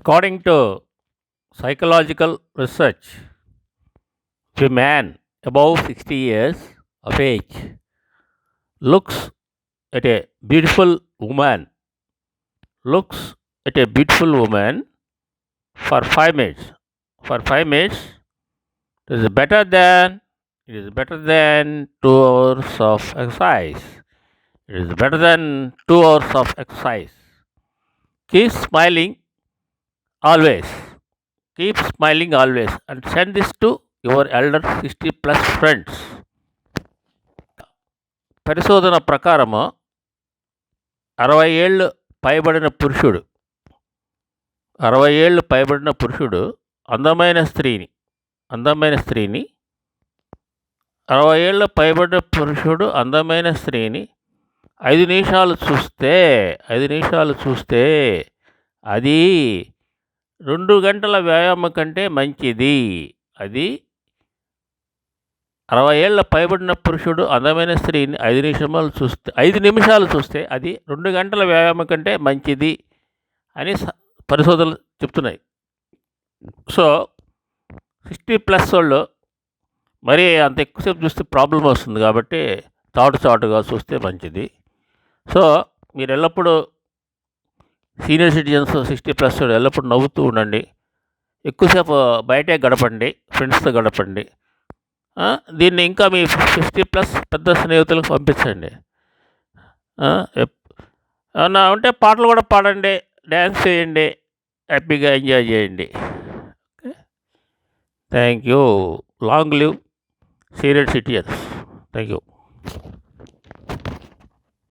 According to psychological research, if a man above 60 years of age looks at a beautiful woman, looks at a beautiful woman for five minutes, for five minutes, it is better than it is better than two hours of exercise. It is better than two hours of exercise. Keep smiling always keep smiling always and send this to your elder sixty plus friends పరిశోధన ప్రకారము అరవై ఏళ్ళు పైబడిన పురుషుడు అరవై ఏళ్ళు పైబడిన పురుషుడు అందమైన స్త్రీని అందమైన స్త్రీని అరవై ఏళ్ళ పైబడిన పురుషుడు అందమైన స్త్రీని ఐదు నిమిషాలు చూస్తే ఐదు నిమిషాలు చూస్తే అది రెండు గంటల వ్యాయామం కంటే మంచిది. అది అరవై ఏళ్ళ పైబడిన పురుషుడు అందమైన స్త్రీని ఐదు నిమిషాలు చూస్తే ఐదు నిమిషాలు చూస్తే అది రెండు గంటల వ్యాయామం కంటే మంచిది అని పరిశోధనలు చెప్తున్నాయి. సో సిక్స్టీ ప్లస్ వాళ్ళు మరి అంత ఎక్కువసేపు చూస్తే ప్రాబ్లం వస్తుంది కాబట్టి చాటు చాటుగా చూస్తే మంచిది. సో మీరు ఎల్లప్పుడూ సీనియర్ సిటిజన్స్ సిక్స్టీ ప్లస్ ఎల్లప్పుడూ నవ్వుతూ ఉండండి. ఎక్కువసేపు బయటే గడపండి ఫ్రెండ్స్తో గడపండి. దీన్ని ఇంకా మీ ఫిఫ్టీ ప్లస్ పెద్ద స్నేహితులకు పంపించండి. ఏమన్నా ఉంటే పాటలు కూడా పాడండి డ్యాన్స్ చేయండి హ్యాపీగా ఎంజాయ్ చేయండి. Okay? Thank you. Long live senior citizens. Thank you.